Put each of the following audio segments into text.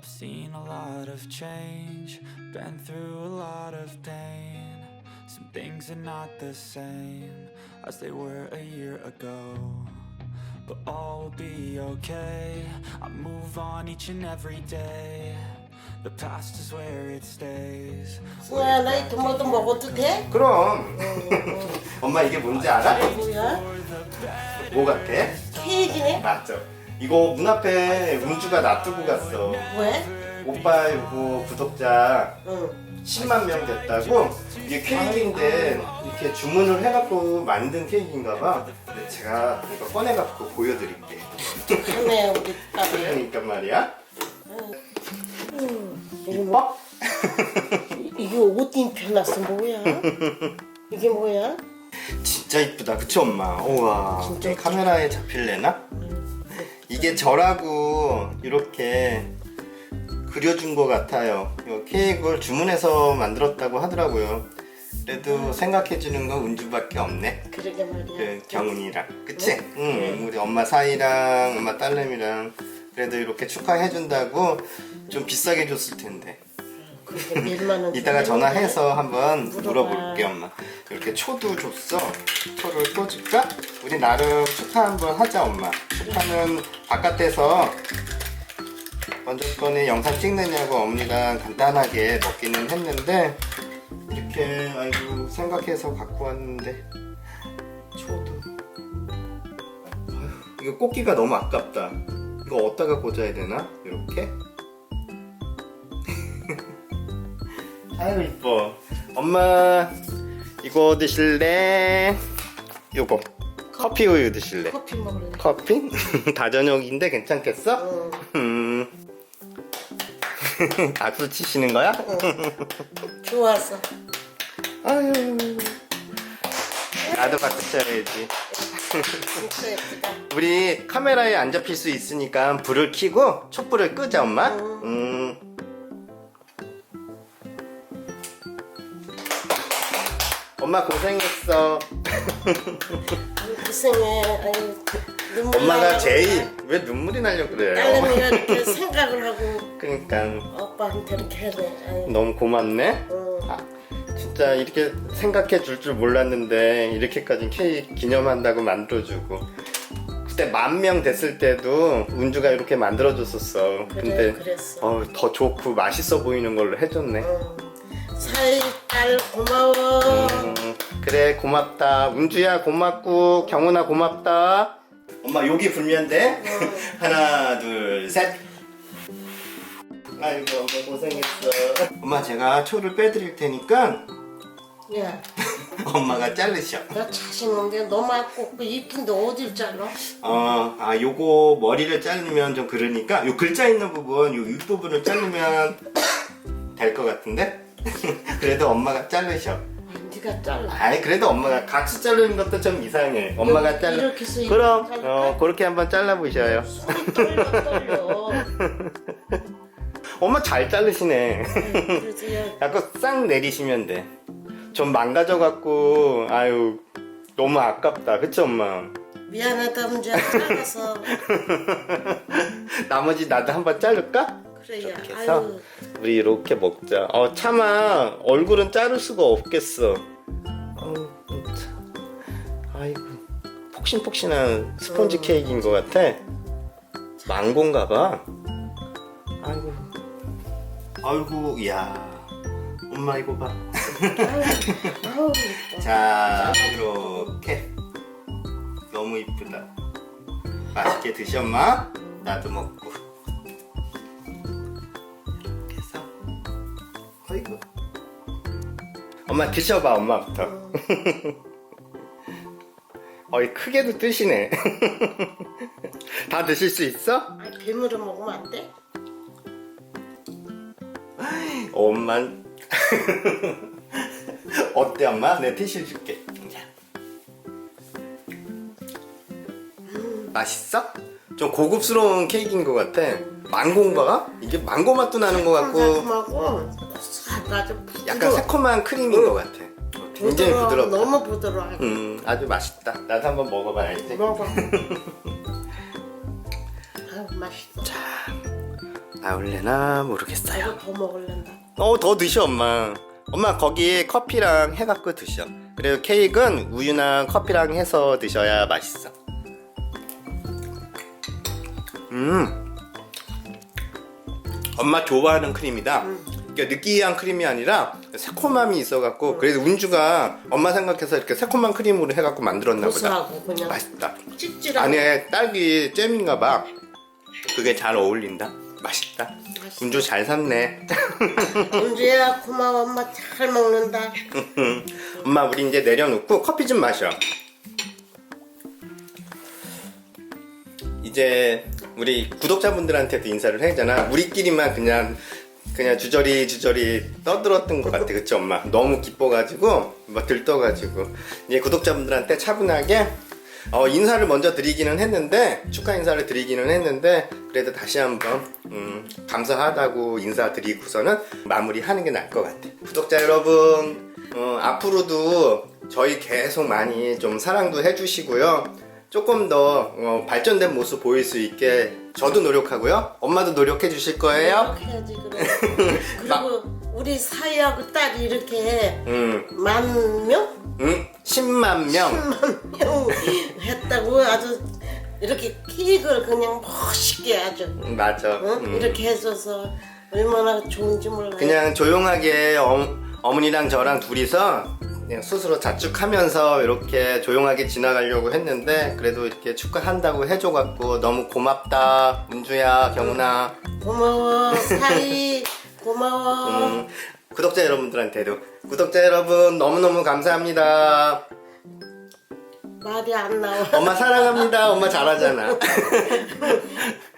I've seen a lot of change, been through a lot of pain. Some things are not the same as they were a year ago. But all will be okay. I move on each and every day. The past is where it stays. 승아야 나 이거 뭐도 먹어도 돼? 그럼 엄마 이게 뭔지 알아? 뭐야? 뭐 같아? 케이크네? 맞죠 이거 문 앞에 운주가 놔두고 갔어. 왜? 오빠 이거 구독자 응. 10만 명 됐다고? 이게 케이크인데 이렇게 주문을 해갖고 만든 케이크인가 봐. 근데 제가 이거 꺼내갖고 보여드릴게. 그러네 우리 딸이. 그러니까 말이야. 이거 뭐? 이게 옷 입혀놨어. 뭐야? 이게 뭐야? 진짜 이쁘다. 그치 엄마? 우와. 진짜 이쁘다. 카메라에 잡힐래나? 이게 저라고 이렇게 그려준 것 같아요. 이 케이크를 주문해서 만들었다고 하더라고요. 그래도 생각해주는 건 운주밖에 없네. 그러게 말이야. 그 경훈이랑. 그치? 응 우리 엄마 사이랑 엄마 딸내미랑 그래도 이렇게 축하해준다고 좀 비싸게 줬을 텐데. 그게 몇만 원 이따가 전화해서 한번. 물어볼게 엄마 이렇게 초도 줬어. 초를 꽂을까? 우리 나름 축하 한번 하자 엄마. 축하는 바깥에서 먼저 번에 영상 찍느냐고 어머니랑 간단하게 먹기는 했는데 이렇게 아이고 생각해서 갖고 왔는데 초도. 아휴, 이거 꽂기가 너무 아깝다. 이거 어디다가 꽂아야 되나? 이렇게? 아유 이뻐. 엄마 이거 드실래? 요거 커피 우유 드실래? 커피 먹을래 커피? 다 저녁인데 괜찮겠어? 응 음. 박수 치시는 거야? 좋았어 아유 나도 박수 쳐야지 진짜 예쁘다 우리 카메라에 안 잡힐 수 있으니까 불을 켜고 촛불을 끄자 엄마 음. 엄마 고생했어. 고생해. 아유 눈물 엄마가 제일 왜 눈물이 나려 그래요? 딸내미가 이렇게 생각을 하고 그러니까. 오빠한테 이렇게 해네 아유 너무 고맙네? 응. 아, 진짜 이렇게 생각해 줄 줄 몰랐는데 이렇게까지 케이크 기념한다고 만들어주고. 그때 만 명 됐을 때도 운주가 이렇게 만들어줬었어. 그래 근데 그랬어. 어, 더 좋고 맛있어 보이는 걸로 해줬네. 응. 사이 딸 고마워. 음, 그래 고맙다. 운주야 고맙고 경훈아 고맙다. 엄마 여기 불면 돼 하나 둘 셋. 아이고 엄마 고생했어. 엄마 제가 초를 빼드릴 테니까 야, 엄마가 자르셔. 나 자신 없는데 너무 아깝고 이쁜데 어딜 잘라? 어, 아 요거 머리를 자르면 좀 그러니까 요 글자 있는 부분 요 윗부분을 자르면 될 것 같은데 그래도 엄마가 자르셔 네가 잘라. 아니 그래도 엄마가 같이 자르는 것도 좀 이상해. 엄마가 이렇게 잘라. 이렇게 그럼 자를까? 어 그렇게 한번 잘라 보셔요. 손이 떨려 떨려. 엄마 잘 자르시네. 야, 약간 싹 내리시면 돼. 좀 망가져 갖고 아유 너무 아깝다. 그치 엄마? 미안하다 문제 잘라서 나머지 나도 한번 자를까? 그래야. 이렇게 해서 아유, 우리 이렇게 먹자. 어 차마 얼굴은 자를 수가 없겠어. 어우, 참. 아이고 폭신폭신한 스폰지 음. 케이크인 것 같아. 망고인가 봐. 아이고. 아이고, 이야. 엄마 이거 봐. 아우. 자, 이렇게. 너무 이쁘다. 맛있게 드셔, 엄마. 나도 먹고. 엄마 드셔봐, 엄마부터. 어이, 크게도 드시네. 다 드실 수 있어? 아, 뱀으로 먹으면 안 돼? 엄만. 어때, 엄마? 내 티슈 줄게. 자. 맛있어? 좀 고급스러운 케이크인 것 같아. 망고인가? 이게 망고 맛도 나는 것 같고 달콤하고 아주 부드러워. 약간 새콤한 크림인 것 같아. 굉장히 부드러워. 부드럽다. 너무 부드러워. 음, 아주 맛있다. 나도 한번 먹어봐야지. 먹어. 아유 맛있어. 나올래나 모르겠어요. 이거 더 먹을란다. 어, 더 드셔, 엄마. 엄마, 거기 커피랑 해갖고 드셔. 그리고 케이크는 우유랑 커피랑 해서 드셔야 맛있어. 음. 엄마 좋아하는 크림이다. 그러니까 느끼한 크림이 아니라 새콤함이 있어갖고 그래도 운주가 엄마 생각해서 이렇게 새콤한 크림으로 해갖고 만들었나 보다. 고소하고 그냥 맛있다. 찝찝하고. 안에 딸기 잼인가 봐. 그게 잘 어울린다. 맛있다. 운주 잘 샀네. 은주야 고마워 엄마 잘 먹는다. 엄마 우리 이제 내려놓고 커피 좀 마셔. 이제 우리 구독자분들한테도 인사를 해야잖아. 우리끼리만 그냥 그냥 주저리 주저리 떠들었던 것 같아, 그치 엄마? 너무 기뻐가지고 막 들떠가지고 이제 구독자분들한테 차분하게 어, 인사를 먼저 드리기는 했는데 축하 인사를 드리기는 했는데 그래도 다시 한번 음, 감사하다고 인사드리고서는 마무리하는 게 나을 것 같아. 구독자 여러분 어, 앞으로도 저희 계속 많이 좀 사랑도 해주시고요. 조금 더 어, 발전된 모습 보일 수 있게 저도 노력하고요. 엄마도 노력해 주실 거예요. 해야지 그래. 그리고 우리 사이하고 딸이 이렇게 음, 만 명? 음, 10만 명. 만 명 했다고 아주 이렇게 케이크를 그냥 멋있게 아주 음, 맞아. 응? 음. 이렇게 해줘서 얼마나 좋은지 몰라요. 그냥 조용하게 어, 어머니랑 저랑 둘이서 그냥 스스로 자축하면서 이렇게 조용하게 지나가려고 했는데 그래도 이렇게 축하한다고 해줘갖고 너무 고맙다. 은주야 경훈아. 고마워 사이. 고마워. 음, 구독자 여러분들한테도. 구독자 여러분 너무너무 감사합니다. 말이 안 나와. 엄마 사랑합니다. 엄마 잘하잖아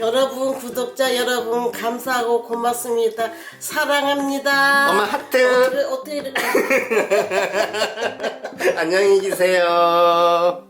여러분 구독자 여러분 감사하고 고맙습니다. 사랑합니다. 엄마 하트 어떻게 어떻게 이렇게 안녕히 계세요